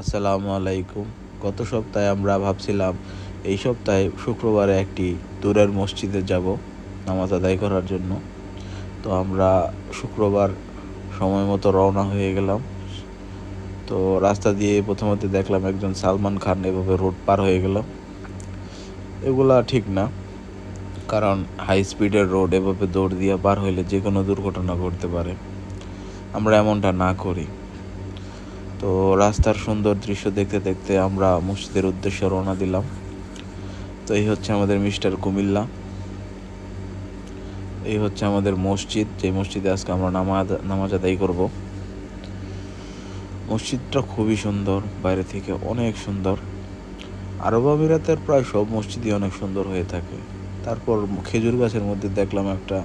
আসসালামু আলাইকুম। গত সপ্তাহে আমরা ভাবছিলাম, এই সপ্তাহে শুক্রবারে একটি দূরের মসজিদে যাব নামাজ আদায় করার জন্য। তো আমরা শুক্রবার সময় মতো রওনা হয়ে গেলাম। তো রাস্তা দিয়ে প্রথমত দেখলাম একজন সালমান খান এভাবে রোড পার হয়ে গেল এগুলা ঠিক না, কারণ হাই স্পিডের রোড এভাবে দৌড় দিয়ে পার হইলে যে কোনো দুর্ঘটনা ঘটতে পারে। আমরা এমনটা না করি। তো রাস্তার সুন্দর দৃশ্য দেখতে দেখতে আমরা মসজিদের উদ্দেশ্যে রওনা দিলাম। তো এই হচ্ছে আমাদের মিস্টার কুমিল্লা। এই হচ্ছে আমাদের মসজিদ। যে মসজিদে আজকে আমরা নামাজ নামাজ আদায় করব। মসজিদটা খুবই সুন্দর, বাইরে থেকে অনেক সুন্দর। আরব আমিরাতের প্রায় সব মসজিদই অনেক সুন্দর হয়ে থাকে। তারপর খেজুর গাছের মধ্যে দেখলাম একটা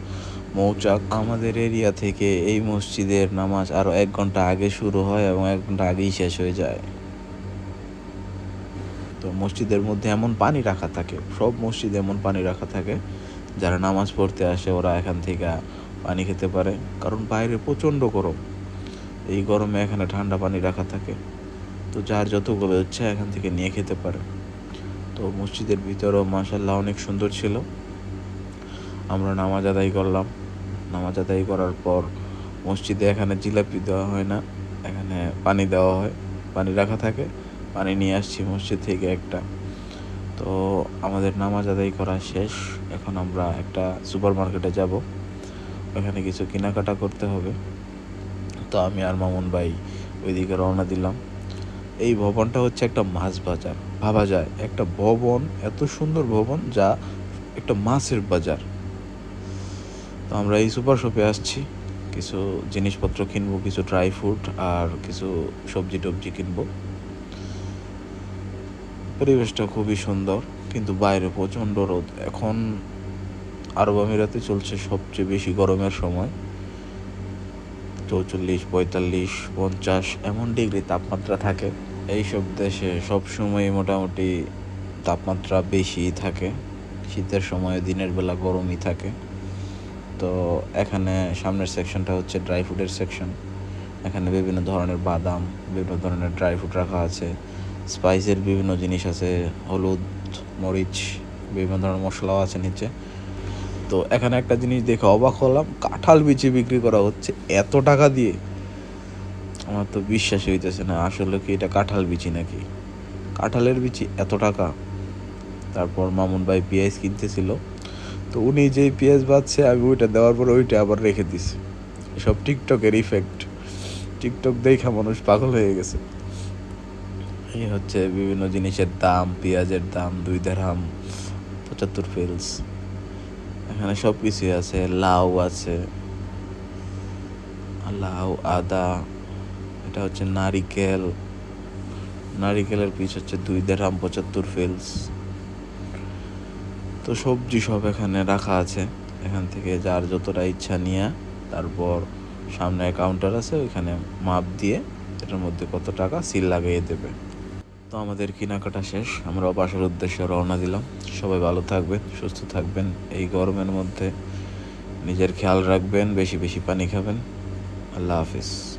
মৌচাক। আমাদের এরিয়া থেকে এই মসজিদের নামাজ আরও এক ঘণ্টা আগে শুরু হয় এবং এক ঘণ্টা আগেই শেষ হয়ে যায়। তো মসজিদের মধ্যে এমন পানি রাখা থাকে, সব মসজিদে এমন পানি রাখা থাকে, যারা নামাজ পড়তে আসে ওরা এখান থেকে পানি খেতে পারে, কারণ বাইরে প্রচণ্ড গরম। এই গরমে এখানে ঠান্ডা পানি রাখা থাকে, তো যার যতগুলো ইচ্ছা এখান থেকে নিয়ে খেতে পারে। তো মসজিদের ভিতরেও মাসাল্লাহ অনেক সুন্দর ছিল। আমরা নামাজ আদায় করলাম। নামাজ আদায় করার পর মসজিদে এখানে জিলাপি দেওয়া হয় না, এখানে পানি দেওয়া হয়, পানি রাখা থাকে, পানি নিয়ে আসছি মসজিদ থেকে একটা। তো আমাদের নামাজ আদায় করা শেষ, এখন আমরা একটা সুপার মার্কেটে যাব। ওখানে কিছু কেনাকাটা করতে হবে। তো আমি আর মামুন ভাই ওইদিকে রওনা দিলাম। এই ভবনটা হচ্ছে একটা মাছ বাজার। ভাবা যায়, একটা ভবন, এত সুন্দর ভবন যা একটা মাছের বাজার। তো আমরা এই সুপার শপে আসছি। কিছু জিনিসপত্র কিনবো, কিছু ড্রাই ফ্রুট আর কিছু সবজি টবজি কিনবো। পরিবেশটা খুবই সুন্দর, কিন্তু বাইরে প্রচণ্ড রোদ। এখন আরব আমিরাতে চলছে সবচেয়ে বেশি গরমের সময়। চৌচল্লিশ, পঁয়তাল্লিশ, পঞ্চাশ, এমন ডিগ্রি তাপমাত্রা থাকে। এইসব দেশে সব সময় মোটামুটি তাপমাত্রা বেশি থাকে। শীতের সময় দিনের বেলা গরমই থাকে। তো এখানে সামনের সেকশনটা হচ্ছে ড্রাই ফ্রুটের সেকশন এখানে বিভিন্ন ধরনের বাদাম, বিভিন্ন ধরনের ড্রাই ফ্রুট রাখা আছে। স্পাইসের বিভিন্ন জিনিস আছে, হলুদ, মরিচ, বিভিন্ন ধরনের মশলাও আছে নিচে। তো এখানে একটা জিনিস দেখে অবাক হলাম, কাঁঠাল বিচি বিক্রি করা হচ্ছে এত টাকা দিয়ে। আমার তো বিশ্বাস হইতেছে না, আসলে কি এটা কাঁঠাল বিচি নাকি? কাঁঠালের বিচি এত টাকা। তারপর মামুন ভাই পেঁয়াজ কিনতেছিল তো উনি যেই পেঁয়াজ বাচ্ছে আমি ওইটা দেওয়ার পর ওইটা আবার রেখে দিছি। সব টিকটকের ইফেক্ট টিকটক দেখা মানুষ পাগল হয়ে গেছে। এই হচ্ছে বিভিন্ন জিনিসের দাম, পেঁয়াজের দাম দুই দেড়হাম পঁচাত্তর ফিলস। এখানে সব কিছুই আছে, লাউ আছে, লাউ, আদা, এটা হচ্ছে নারিকেল। নারিকেলের পিস হচ্ছে দুই দেড়হাম পঁচাত্তর ফিলস। তো সবজি সব এখানে রাখা আছে। এখান থেকে যার যতটা ইচ্ছা নিয়ে, তারপর সামনে কাউন্টার আছে, ওইখানে মাপ দিয়ে এটার মধ্যে কত টাকা সিল লাগিয়ে দেবে। তো আমাদের কেনাকাটা শেষ, আমরা বাসার উদ্দেশ্যে রওনা দিলাম। সবাই ভালো থাকবেন, সুস্থ থাকবেন। এই গরমের মধ্যে নিজের খেয়াল রাখবেন, বেশি বেশি পানি খাবেন। আল্লাহ হাফিজ।